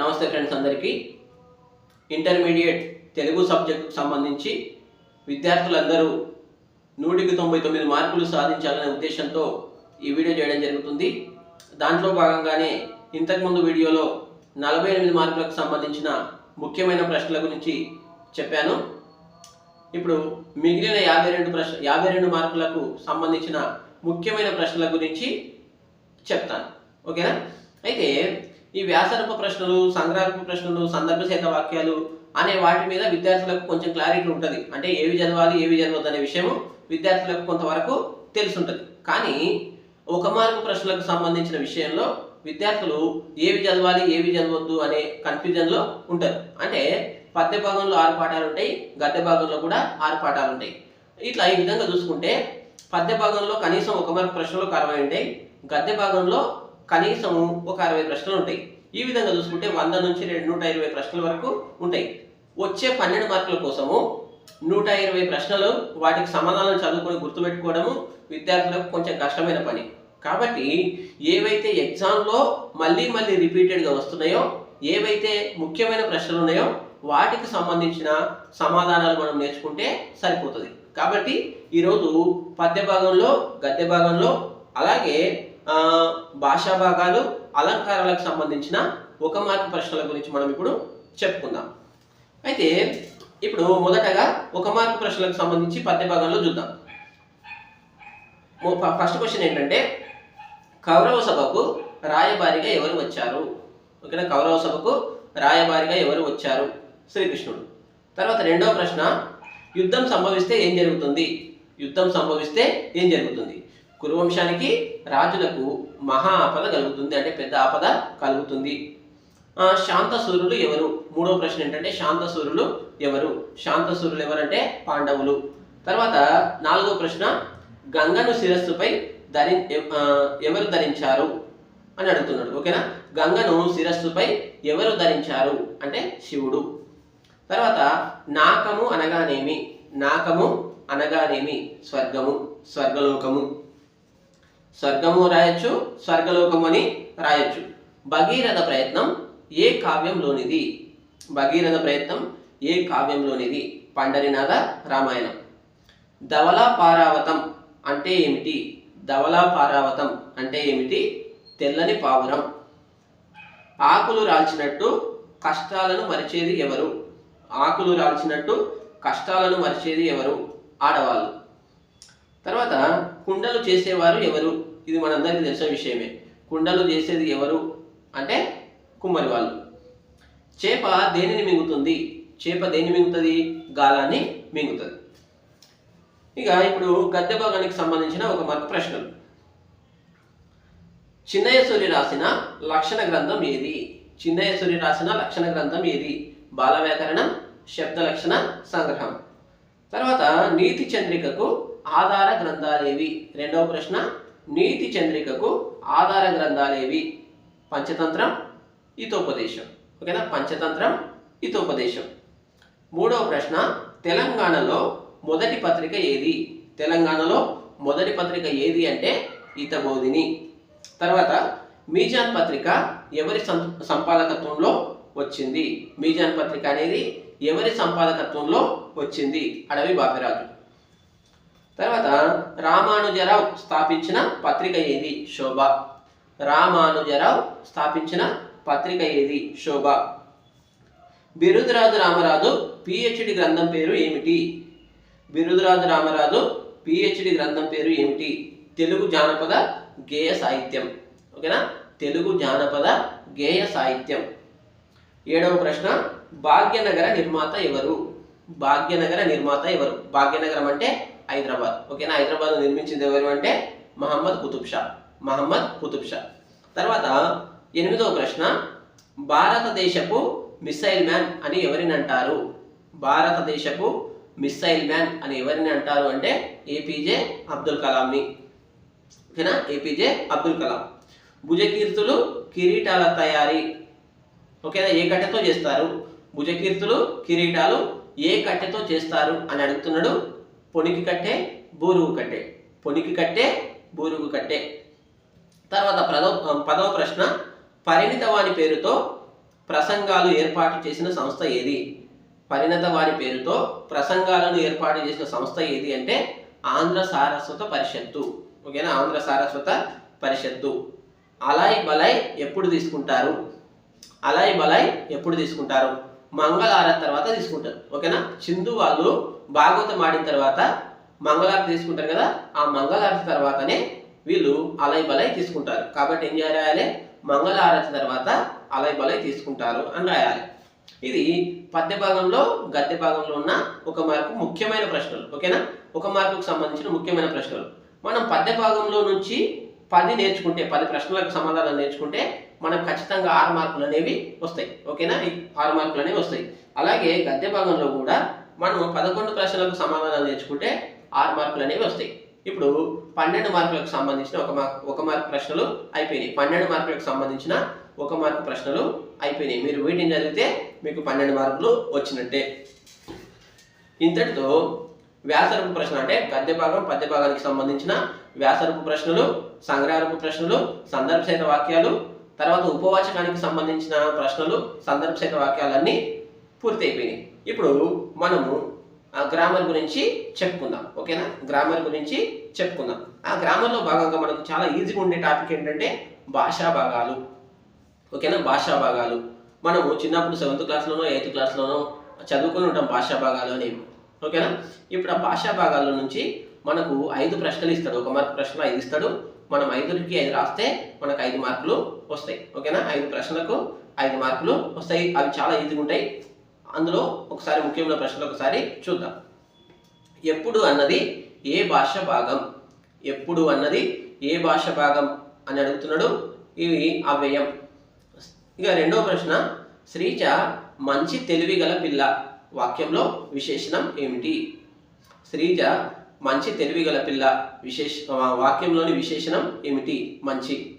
నమస్తే ఫ్రెండ్స్ అందరికీ. ఇంటర్మీడియట్ తెలుగు సబ్జెక్టుకు సంబంధించి విద్యార్థులందరూ నూటికి తొంభై తొమ్మిది మార్కులు సాధించాలనే ఉద్దేశంతో ఈ వీడియో చేయడం జరుగుతుంది. దాంట్లో భాగంగానే ఇంతకుముందు వీడియోలో నలభై ఎనిమిది మార్కులకు సంబంధించిన ముఖ్యమైన ప్రశ్నల గురించి చెప్పాను. ఇప్పుడు మిగిలిన యాభై రెండు ప్రశ్న యాభై రెండు మార్కులకు సంబంధించిన ముఖ్యమైన ప్రశ్నల గురించి చెప్తాను. ఓకేనా? అయితే ఈ వ్యాసరూప ప్రశ్నలు సంగ్రహరూప ప్రశ్నలు సందర్భసేత వాక్యాలు అనే వాటి మీద విద్యార్థులకు కొంచెం క్లారిటీ ఉంటుంది. అంటే ఏవి చదవాలి ఏవి చదవద్దు అనే విషయం విద్యార్థులకు కొంతవరకు తెలుసుంటుంది. కానీ ఒక మార్కు ప్రశ్నలకు సంబంధించిన విషయంలో విద్యార్థులు ఏవి చదవాలి ఏవి చదవద్దు అనే కన్ఫ్యూజన్లో ఉంటారు. అంటే పద్య భాగంలో ఆరు పాఠాలు ఉంటాయి గద్య భాగంలో కూడా ఆరు పాఠాలు ఉంటాయి. ఇట్లా ఈ విధంగా చూసుకుంటే పద్య భాగంలో కనీసం ఒక మార్కు ప్రశ్నలు అరవై ఉంటాయి గద్య భాగంలో కనీసం ఒక అరవై ప్రశ్నలు ఉంటాయి. ఈ విధంగా చూసుకుంటే వంద నుంచి రెండు నూట ఇరవై ప్రశ్నల వరకు ఉంటాయి. వచ్చే పన్నెండు మార్కుల కోసము నూట ఇరవై ప్రశ్నలు వాటికి సమాధానం చదువుకొని గుర్తుపెట్టుకోవడము విద్యార్థులకు కొంచెం కష్టమైన పని. కాబట్టి ఏవైతే ఎగ్జామ్లో మళ్ళీ మళ్ళీ రిపీటెడ్గా వస్తున్నాయో ఏవైతే ముఖ్యమైన ప్రశ్నలు ఉన్నాయో వాటికి సంబంధించిన సమాధానాలు మనం నేర్చుకుంటే సరిపోతుంది. కాబట్టి ఈరోజు పద్య భాగంలో గద్య భాగంలో అలాగే భాషా భాగాలు అలంకారాలకు సంబంధించిన ఒక మార్క్ ప్రశ్నల గురించి మనం ఇప్పుడు చెప్పుకుందాం. అయితే ఇప్పుడు మొదటగా ఒక మార్క్ ప్రశ్నలకు సంబంధించి పద్య భాగంలో చూద్దాం. ఫస్ట్ క్వశ్చన్ ఏంటంటే కౌరవ సభకు రాయబారిగా ఎవరు వచ్చారు? ఓకేనా? కౌరవ సభకు రాయబారిగా ఎవరు వచ్చారు? శ్రీకృష్ణుడు. తర్వాత రెండవ ప్రశ్న యుద్ధం సంభవిస్తే ఏం జరుగుతుంది? యుద్ధం సంభవిస్తే ఏం జరుగుతుంది? కురువంశానికి రాజులకు మహా ఆపద కలుగుతుంది అంటే పెద్ద ఆపద కలుగుతుంది. ఆ, శాంతసూరులు ఎవరు? మూడో ప్రశ్న ఏంటంటే శాంతసూరులు ఎవరు? శాంతసూరులు ఎవరంటే పాండవులు. తర్వాత నాలుగో ప్రశ్న గంగను శిరస్సుపై ధరి ఎవరు ధరించారు? అని అడుగుతున్నాడు. ఓకేనా? గంగను శిరస్సుపై ఎవరు ధరించారు? అంటే శివుడు. తర్వాత నాకము అనగానేమి? నాకము అనగానేమి? స్వర్గము. స్వర్గలోకము. స్వర్గము రాయొచ్చు స్వర్గలోకము అని రాయొచ్చు. భగీరథ ప్రయత్నం ఏ కావ్యంలోనిది? భగీరథ ప్రయత్నం ఏ కావ్యంలోనిది? పండరినాథ రామాయణం. ధవలా పారావతం అంటే ఏమిటి? ధవలా పారావతం అంటే ఏమిటి? తెల్లని పావురం. ఆకులు రాల్చినట్టు కష్టాలను మరిచేది ఎవరు? ఆకులు రాల్చినట్టు కష్టాలను మరిచేది ఎవరు? ఆడవాళ్ళు. తర్వాత కుండలు చేసేవారు ఎవరు? ఇది మనందరికీ తెలిసిన విషయమే. కుండలు చేసేది ఎవరు? అంటే కుమ్మరి వాళ్ళు. చేప దేనిని మింగుతుంది? చేప దేన్ని మింగుతుంది? గాలాన్ని మింగుతుంది. ఇక ఇప్పుడు గద్దె భాగానికి సంబంధించిన ఒక మరొక ప్రశ్నలు చిన్నయ్య సూర్య రాసిన లక్షణ గ్రంథం ఏది? చిన్నయ్య సూర్య రాసిన లక్షణ గ్రంథం ఏది? బాల వ్యాకరణం శబ్ద లక్షణ సంగ్రహం. తర్వాత నీతి చంద్రికకు ఆధార గ్రంథాలేవి? రెండవ ప్రశ్న నీతి చంద్రికకు ఆధార గ్రంథాలేవి? పంచతంత్రం హితోపదేశం ఓకేనా? పంచతంత్రం హితోపదేశం మూడవ ప్రశ్న తెలంగాణలో మొదటి పత్రిక ఏది? తెలంగాణలో మొదటి పత్రిక ఏది అంటే హితబోధిని తర్వాత మీజాన్ పత్రిక ఎవరి సం- సంపాదకత్వంలో వచ్చింది? మీజాన్ పత్రిక అనేది ఎవరి సంపాదకత్వంలో వచ్చింది? అడవి బాపిరాజు. తర్వాత రామానుజరావు స్థాపించిన పత్రిక ఏది? శోభ. రామానుజరావు స్థాపించిన పత్రిక ఏది? శోభ. బిరుదురాజు రామరాజు పిహెచ్డి గ్రంథం పేరు ఏమిటి? బిరుదురాజు రామరాజు పిహెచ్డి గ్రంథం పేరు ఏమిటి? తెలుగు జానపద గేయ సాహిత్యం. ఓకేనా? తెలుగు జానపద గేయ సాహిత్యం. ఏడవ ప్రశ్న భాగ్యనగర నిర్మాత ఎవరు? భాగ్యనగర నిర్మాత ఎవరు? భాగ్యనగరం అంటే హైదరాబాద్. ఓకేనా హైదరాబాద్ నిర్మించింది ఎవరు అంటే మహమ్మద్ కుతుబ్ షా. మహమ్మద్ కుతుబ్ షా. తర్వాత ఎనిమిదవ ప్రశ్న భారతదేశపు మిస్సైల్ మ్యాన్ అని ఎవరిని అంటారు? భారతదేశపు మిస్సైల్ మ్యాన్ అని ఎవరిని అంటారు అంటే ఏపీజే అబ్దుల్ కలాంని. ఓకేనా? A P J Abdul Kalam. భుజకీర్తులు కిరీటాల తయారీ. ఓకేనా? ఏ కట్టెతో చేస్తారు? భుజకీర్తులు కిరీటాలు ఏ కట్టెతో చేస్తారు అని అడుగుతున్నాడు పొనికి కట్టే బూరుగు కట్టే. పొనికి కట్టే బూరుగు కట్టే. తర్వాత పదవ పదవ ప్రశ్న పరిణితవాణి పేరుతో ప్రసంగాలు ఏర్పాటు చేసిన సంస్థ ఏది? పరిణత వారి పేరుతో ప్రసంగాలను ఏర్పాటు చేసిన సంస్థ ఏది అంటే ఆంధ్ర సారస్వత పరిషత్తు. ఓకేనా? ఆంధ్ర సారస్వత పరిషత్తు. అలాయ్ బలాయ్ ఎప్పుడు తీసుకుంటారు? అలాయ్ బలాయ్ ఎప్పుడు తీసుకుంటారు? మంగళారతి తర్వాత తీసుకుంటారు. ఓకేనా? సింధు వాళ్ళు భాగవతం ఆడిన తర్వాత మంగళారతి తీసుకుంటారు కదా ఆ మంగళారతి తర్వాతనే వీళ్ళు అలై బలై తీసుకుంటారు. కాబట్టి ఏం చేయాలి? మంగళారతి తర్వాత అలై బలై తీసుకుంటారు అని రాయాలి. ఇది పద్య భాగంలో గద్య భాగంలో ఉన్న ఒక మార్కు ముఖ్యమైన ప్రశ్నలు. ఓకేనా? ఒక మార్కుకు సంబంధించిన ముఖ్యమైన ప్రశ్నలు. మనం పద్య భాగంలో నుంచి పది నేర్చుకుంటే పది ప్రశ్నలకు సమాధానం నేర్చుకుంటే మనకు ఖచ్చితంగా ఆరు మార్కులు అనేవి వస్తాయి. ఓకేనా? ఆరు మార్కులు అనేవి వస్తాయి. అలాగే గద్య భాగంలో కూడా మనం పదకొండు ప్రశ్నలకు సమాధానం నేర్చుకుంటే ఆరు మార్కులు అనేవి వస్తాయి. ఇప్పుడు పన్నెండు మార్కులకు సంబంధించిన ఒక మార్క్ ఒక మార్క్ ప్రశ్నలు అయిపోయినాయి. పన్నెండు మార్కులకు సంబంధించిన ఒక మార్క్ ప్రశ్నలు అయిపోయినాయి. మీరు వీటిని చదివితే మీకు పన్నెండు మార్కులు వచ్చినట్టే. ఇంతటితో వ్యాసరూప ప్రశ్న అంటే గద్య భాగం పద్య భాగానికి సంబంధించిన వ్యాసరూపు ప్రశ్నలు సంగ్రహరూపు ప్రశ్నలు సందర్భసహిత వాక్యాలు తర్వాత ఉపవాచకానికి సంబంధించిన ప్రశ్నలు సందర్భసహిత వాక్యాలన్నీ పూర్తి అయిపోయినాయి ఇప్పుడు మనము ఆ గ్రామర్ గురించి చెప్పుకుందాం. ఓకేనా? గ్రామర్ గురించి చెప్పుకుందాం. ఆ గ్రామర్లో భాగంగా మనకు చాలా ఈజీగా ఉండే టాపిక్ ఏంటంటే భాషా భాగాలు. ఓకేనా? భాషా భాగాలు. మనము చిన్నప్పుడు సెవెంత్ క్లాస్లోనో ఎయిత్ క్లాస్లోనో చదువుకొని ఉంటాం భాషా భాగాలు అనేవి ఓకేనా? ఇప్పుడు ఆ భాషా భాగాల నుంచి మనకు ఐదు ప్రశ్నలు ఇస్తాడు. ఒక మార్క్ ప్రశ్న ఐదు ఇస్తాడు. మనం ఐదుకి ఐదు రాస్తే మనకు ఐదు మార్కులు వస్తాయి. ఓకేనా? ఐదు ప్రశ్నలకు ఐదు మార్కులు వస్తాయి. అవి చాలా ఈజీగా ఉంటాయి. అందులో ఒకసారి ముఖ్యమైన ప్రశ్నలు ఒకసారి చూద్దాం. ఎప్పుడు అన్నది ఏ భాష భాగం? ఎప్పుడు అన్నది ఏ భాష భాగం అని అడుగుతున్నాడు. ఇవి అవ్యయం. ఇక రెండవ ప్రశ్న శ్రీజ మంచి తెలివి గల పిల్ల వాక్యంలో విశేషణం ఏమిటి? శ్రీజ మంచి తెలివి గల పిల్ల విశేష వాక్యంలోని విశేషణం ఏమిటి? మంచి.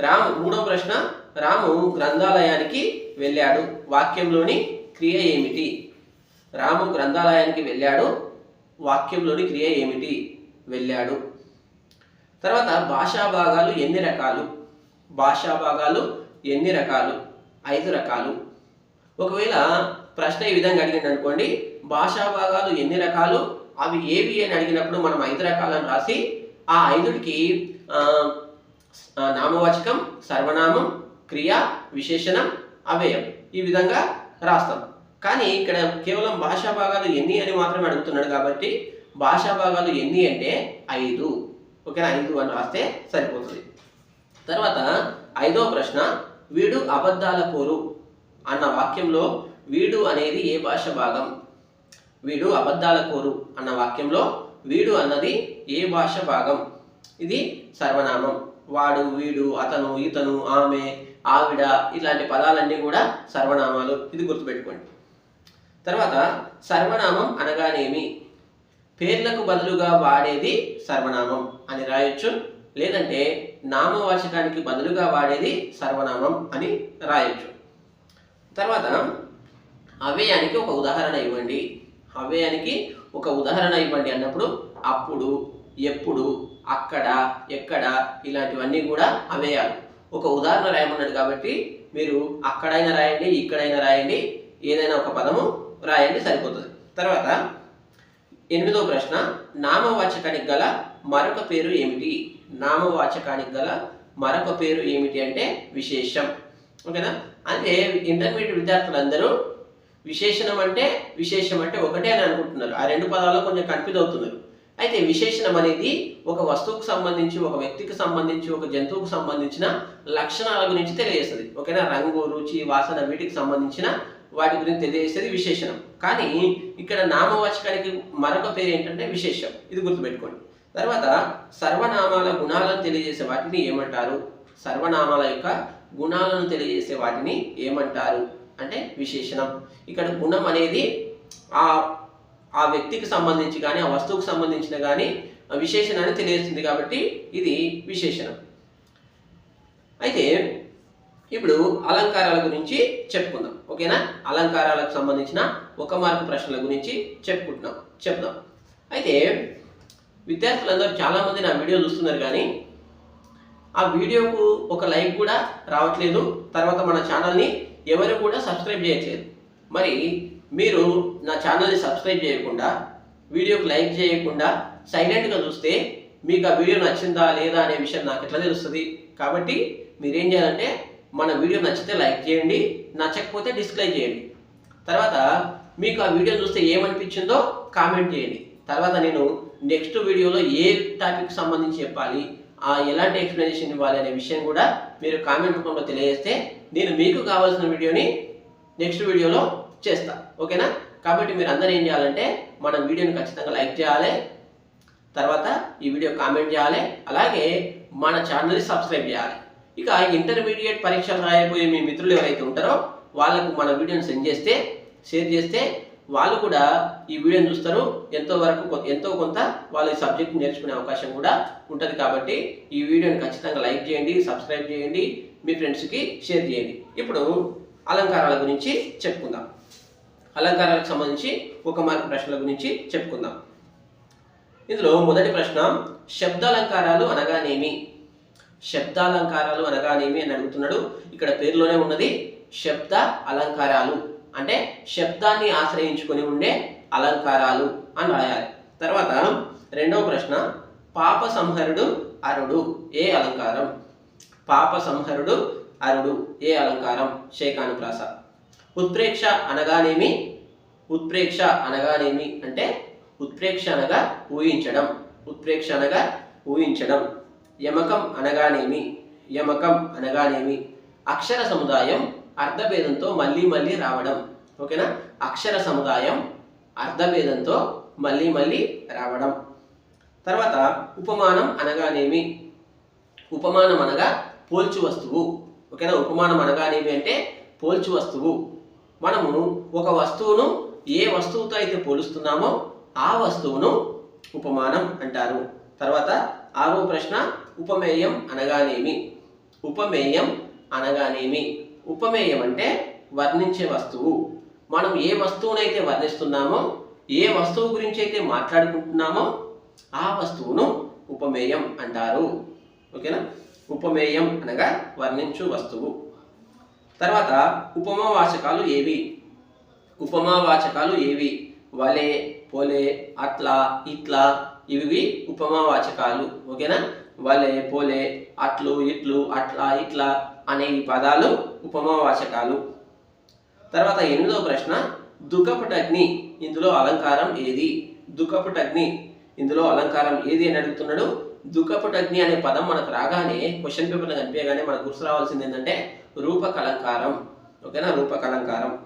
రాము మూడవ ప్రశ్న రాము గ్రంథాలయానికి వెళ్ళాడు. వాక్యంలోని క్రియ ఏమిటి? రాము గ్రంథాలయానికి వెళ్ళాడు. వాక్యంలోని క్రియ ఏమిటి? వెళ్ళాడు. తర్వాత భాషా భాగాలు ఎన్ని రకాలు? భాషా భాగాలు ఎన్ని రకాలు? ఐదు రకాలు. ఒకవేళ ప్రశ్న ఈ విధంగా అడిగింది అనుకోండి భాషా భాగాలు ఎన్ని రకాలు? అవి ఏవి అని అడిగినప్పుడు మనం ఐదు రకాలను రాసి ఆ ఐదుడికి నామవాచకం సర్వనామం క్రియ విశేషణం అవ్యయం ఈ విధంగా రాస్తాం. కానీ ఇక్కడ కేవలం భాషా భాగాలు ఎన్ని అని మాత్రమే అడుగుతున్నాడు కాబట్టి భాషా భాగాలు ఎన్ని అంటే ఐదు. ఓకేనా? ఐదు అని రాస్తే సరిపోతుంది. తర్వాత ఐదో ప్రశ్న వీడు అబద్ధాల కోరు అన్న వాక్యంలో వీడు అనేది ఏ భాష భాగం? వీడు అబద్ధాల కోరు అన్న వాక్యంలో వీడు అన్నది ఏ భాష భాగం? ఇది సర్వనామం. వాడు వీడు అతను ఇతను ఆమె ఆవిడ ఇలాంటి పదాలన్నీ కూడా సర్వనామాలు. ఇది గుర్తుపెట్టుకోండి. తర్వాత సర్వనామం అనగానేమి? పేర్లకు బదులుగా వాడేది సర్వనామం అని రాయొచ్చు. లేదంటే నామవాచకానికి బదులుగా వాడేది సర్వనామం అని రాయొచ్చు. తర్వాత అవ్యయానికి ఒక ఉదాహరణ ఇవ్వండి. అవ్యయానికి ఒక ఉదాహరణ ఇవ్వండి అన్నప్పుడు అప్పుడు ఎప్పుడు అక్కడ ఎక్కడ ఇలాంటివన్నీ కూడా అవ్యయాలు ఒక ఉదాహరణ రాయమన్నాడు కాబట్టి మీరు అక్కడైనా రాయండి ఇక్కడైనా రాయండి ఏదైనా ఒక పదము రాయండి సరిపోతుంది. తర్వాత ఎనిమిదో ప్రశ్న నామవాచకానికి గల మరొక పేరు ఏమిటి? నామవాచకానికి గల మరొక పేరు ఏమిటి అంటే విశేషం. ఓకేనా? అంటే ఇంటర్మీడియట్ విద్యార్థులందరూ విశేషణం అంటే విశేషం అంటే ఒకటే అని అనుకుంటున్నారు. ఆ రెండు పదాల్లో కొంచెం కన్ఫ్యూజ్ అవుతున్నారు. అయితే విశేషణం అనేది ఒక వస్తువుకు సంబంధించి ఒక వ్యక్తికి సంబంధించి ఒక జంతువుకు సంబంధించిన లక్షణాల గురించి తెలియజేస్తుంది. ఓకేనా? రంగు రుచి వాసన వీటికి సంబంధించిన వాటి గురించి తెలియజేసేది విశేషణం. కానీ ఇక్కడ నామవాచకానికి మరొక పేరు ఏంటంటే విశేషం. ఇది గుర్తుపెట్టుకోండి. తర్వాత సర్వనామాల గుణాలను తెలియజేసే వాటిని ఏమంటారు? సర్వనామాల యొక్క గుణాలను తెలియజేసే వాటిని ఏమంటారు? అంటే విశేషణం. ఇక్కడ గుణం అనేది ఆ ఆ వ్యక్తికి సంబంధించి కానీ ఆ వస్తువుకు సంబంధించిన కానీ విశేషణాన్ని తెలియజేస్తుంది కాబట్టి ఇది విశేషణం. అయితే ఇప్పుడు అలంకారాల గురించి చెప్పుకుందాం. ఓకేనా? అలంకారాలకు సంబంధించిన ఒక మార్కు ప్రశ్నల గురించి చెప్పుకుంటున్నాం. చెప్దాం. అయితే విద్యార్థులందరూ చాలామంది నా వీడియో చూస్తున్నారు కానీ ఆ వీడియోకు ఒక లైక్ కూడా రావట్లేదు. తర్వాత మన ఛానల్ని ఎవరు కూడా సబ్స్క్రైబ్ చేయట్లేదు. మరి మీరు నా ఛానల్ని సబ్స్క్రైబ్ చేయకుండా వీడియోకి లైక్ చేయకుండా సైలెంట్గా చూస్తే మీకు ఆ వీడియో నచ్చిందా లేదా అనే విషయం నాకు ఎట్లా తెలుస్తుంది? కాబట్టి మీరేం చేయాలంటే మన వీడియో నచ్చితే లైక్ చేయండి నచ్చకపోతే డిస్క్లైక్ చేయండి. తర్వాత మీకు ఆ వీడియో చూస్తే ఏమనిపించిందో కామెంట్ చేయండి. తర్వాత నేను నెక్స్ట్ వీడియోలో ఏ టాపిక్ సంబంధించి చెప్పాలి ఎలాంటి ఎక్స్ప్లెనేషన్ ఇవ్వాలి అనే విషయం కూడా మీరు కామెంట్ రూపంలో తెలియజేస్తే నేను మీకు కావాల్సిన వీడియోని నెక్స్ట్ వీడియోలో చేస్తా. ఓకేనా? కాబట్టి మీరు అందరూ ఏం చేయాలంటే మన వీడియోని ఖచ్చితంగా లైక్ చేయాలి. తర్వాత ఈ వీడియో కామెంట్ చేయాలి. అలాగే మన ఛానల్ని సబ్స్క్రైబ్ చేయాలి. ఇక ఇంటర్మీడియట్ పరీక్షలు రాయబోయే మీ మిత్రులు ఎవరైతే ఉంటారో వాళ్ళకు మన వీడియోని సెండ్ చేస్తే షేర్ చేస్తే వాళ్ళు కూడా ఈ వీడియోని చూస్తారు. ఎంతో వరకు ఎంతో కొంత వాళ్ళ ఈ సబ్జెక్ట్ నేర్చుకునే అవకాశం కూడా ఉంటుంది కాబట్టి ఈ వీడియోని ఖచ్చితంగా లైక్ చేయండి సబ్స్క్రైబ్ చేయండి మీ ఫ్రెండ్స్కి షేర్ చేయండి. ఇప్పుడు అలంకారాల గురించి చెప్పుకుందాం. అలంకారాలకు సంబంధించి ఒక మార్కు ప్రశ్నల గురించి చెప్పుకుందాం. ఇందులో మొదటి ప్రశ్న శబ్దాలంకారాలు అనగానేమి? శబ్దాలంకారాలు అనగానేమి అని అడుగుతున్నాడు. ఇక్కడ పేరులోనే ఉన్నది శబ్ద అలంకారాలు. అంటే శబ్దాన్ని ఆశ్రయించుకొని ఉండే అలంకారాలు అని రాయాలి. తర్వాత రెండవ ప్రశ్న పాప సంహరుడు అరుడు ఏ అలంకారం? పాప సంహరుడు అరుడు ఏ అలంకారం? శేఖాను ప్రాస ఉత్ప్రేక్ష అనగానేమి? ఉత్ప్రేక్ష అనగానేమి అంటే ఉత్ప్రేక్ష అనగా ఊహించడం. ఉత్ప్రేక్ష అనగా ఊహించడం. యమకం అనగానేమి? యమకం అనగానేమి? అక్షర సముదాయం అర్ధభేదంతో మళ్ళీ మళ్ళీ రావడం. ఓకేనా? అక్షర సముదాయం అర్ధభేదంతో మళ్ళీ మళ్ళీ రావడం. తర్వాత ఉపమానం అనగానేమి? ఉపమానం అనగా పోల్చు వస్తువు. ఓకేనా? ఉపమానం అనగానేమి అంటే పోల్చు వస్తువు. మనము ఒక వస్తువును ఏ వస్తువుతో అయితే పోలుస్తున్నామో ఆ వస్తువును ఉపమానం అంటారు. తర్వాత ఆరో ప్రశ్న ఉపమేయం అనగానేమి? ఉపమేయం అనగానేమి? ఉపమేయం అంటే వర్ణించే వస్తువు. మనం ఏ వస్తువునైతే వర్ణిస్తున్నామో ఏ వస్తువు గురించి అయితే మాట్లాడుకుంటున్నామో ఆ వస్తువును ఉపమేయం అంటారు. ఓకేనా? ఉపమేయం అనగా వర్ణించు వస్తువు. తర్వాత ఉపమావాచకాలు ఏవి? ఉపమావాచకాలు ఏవి? వలే పోలే అట్లా ఇట్లా ఇవి ఉపమావాచకాలు. ఓకేనా? వలే పోలే అట్లు ఇట్లు అట్లా ఇట్లా అనే ఈ పదాలు ఉపమావాచకాలు. తర్వాత ఎనిమిదవ ప్రశ్న దుఃఖపుటగ్ని ఇందులో అలంకారం ఏది? దుఃఖపుటగ్ని ఇందులో అలంకారం ఏది అని అడుగుతున్నాడు. దుఃఖపుటగ్ని అనే పదం మనకు రాగానే క్వశ్చన్ పేపర్లో కనిపించగానే మనకు గుర్తు రావాల్సింది ఏంటంటే రూపకలంకారం. ఓకేనా? రూపకలంకారం.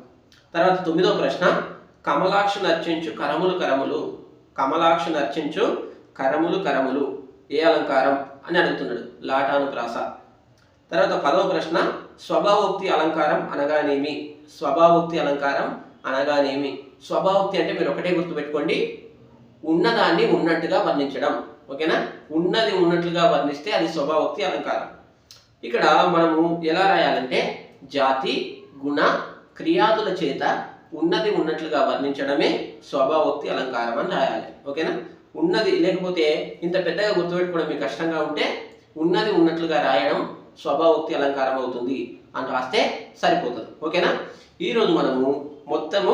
తర్వాత తొమ్మిదవ ప్రశ్న కమలాక్షు నర్చించు కరములు కరములు. కమలాక్షు నర్చించు కరములు కరములు. ఏ అలంకారం? అని అడుగుతున్నాడు. లాటాను ప్రాస తర్వాత పదవ ప్రశ్న స్వభావోక్తి అలంకారం అనగానేమి? స్వభావోక్తి అలంకారం అనగానేమి? స్వభావోక్తి అంటే మీరు ఒకటే గుర్తుపెట్టుకోండి. ఉన్నదాన్ని ఉన్నట్టుగా వర్ణించడం. ఓకేనా? ఉన్నది ఉన్నట్లుగా వర్ణిస్తే అది స్వభావోక్తి అలంకారం. ఇక్కడ మనము ఎలా రాయాలంటే జాతి గుణ క్రియాదుల చేత ఉన్నది ఉన్నట్లుగా వర్ణించడమే స్వభావోక్తి అలంకారం అని రాయాలి. ఓకేనా? ఉన్నది లేకపోతే ఇంత పెద్దగా గుర్తుపెట్టుకోవడం మీకు కష్టంగా ఉంటే ఉన్నది ఉన్నట్లుగా రాయడం స్వభావోక్తి అలంకారం అవుతుంది అని రాస్తే సరిపోతుంది. ఓకేనా? ఈరోజు మనము మొత్తము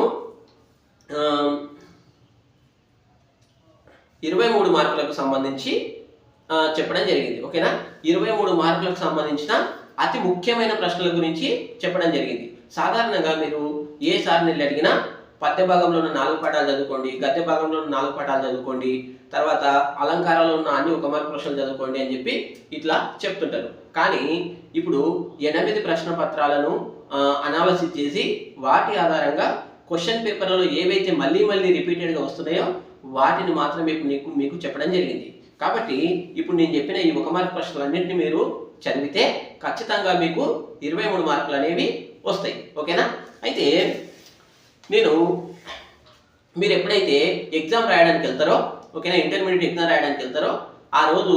ఇరవై మూడు మార్కులకు సంబంధించి చెప్పడం జరిగింది. ఓకేనా? ఇరవై మూడు మార్కులకు సంబంధించిన అతి ముఖ్యమైన ప్రశ్నల గురించి చెప్పడం జరిగింది. సాధారణంగా మీరు ఏ సార్ని వెళ్ళి అడిగినా పద్య భాగంలో ఉన్న నాలుగు పాఠాలు చదువుకోండి గద్య భాగంలో ఉన్న నాలుగు పాఠాలు చదువుకోండి తర్వాత అలంకారాలు ఉన్న అన్ని ఒక మార్కు ప్రశ్నలు చదువుకోండి అని చెప్పి ఇట్లా చెప్తుంటారు. కానీ ఇప్పుడు ఎనిమిది ప్రశ్న పత్రాలను అనాలసిస్ చేసి వాటి ఆధారంగా క్వశ్చన్ పేపర్లలో ఏవైతే మళ్ళీ మళ్ళీ రిపీటెడ్గా వస్తున్నాయో వాటిని మాత్రం మీకు మీకు మీకు చెప్పడం జరిగింది. కాబట్టి ఇప్పుడు నేను చెప్పిన ఈ ఒక మార్క్ ప్రశ్నలన్నింటినీ మీరు చదివితే ఖచ్చితంగా మీకు ఇరవై మూడు మార్కులు అనేవి వస్తాయి. ఓకేనా? అయితే నేను మీరు ఎప్పుడైతే ఎగ్జామ్ రాయడానికి వెళ్తారో ఓకేనా? ఇంటర్మీడియట్ ఎగ్జామ్ రాయడానికి వెళ్తారో ఆ రోజు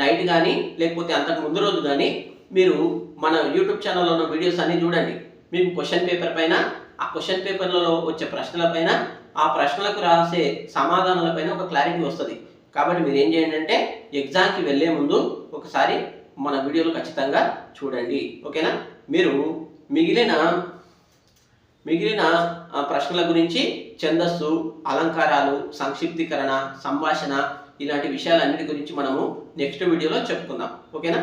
నైట్ కానీ లేకపోతే అంతకు ముందు రోజు కానీ మీరు మన యూట్యూబ్ ఛానల్లో ఉన్న వీడియోస్ అన్నీ చూడండి. మీకు క్వశ్చన్ పేపర్ పైన ఆ క్వశ్చన్ పేపర్లలో వచ్చే ప్రశ్నలపైన ఆ ప్రశ్నలకు రాసే సమాధానాలపైన ఒక క్లారిటీ వస్తుంది. కాబట్టి మీరు ఏం చేయండి అంటే ఎగ్జామ్కి వెళ్ళే ముందు ఒకసారి మన వీడియోలు ఖచ్చితంగా చూడండి. ఓకేనా? మీరు మిగిలిన మిగిలిన ప్రశ్నల గురించి ఛందస్సు అలంకారాలు సంక్షిప్తీకరణ సంభాషణ ఇలాంటి విషయాలన్నిటి గురించి మనము నెక్స్ట్ వీడియోలో చెప్పుకుందాం. ఓకేనా?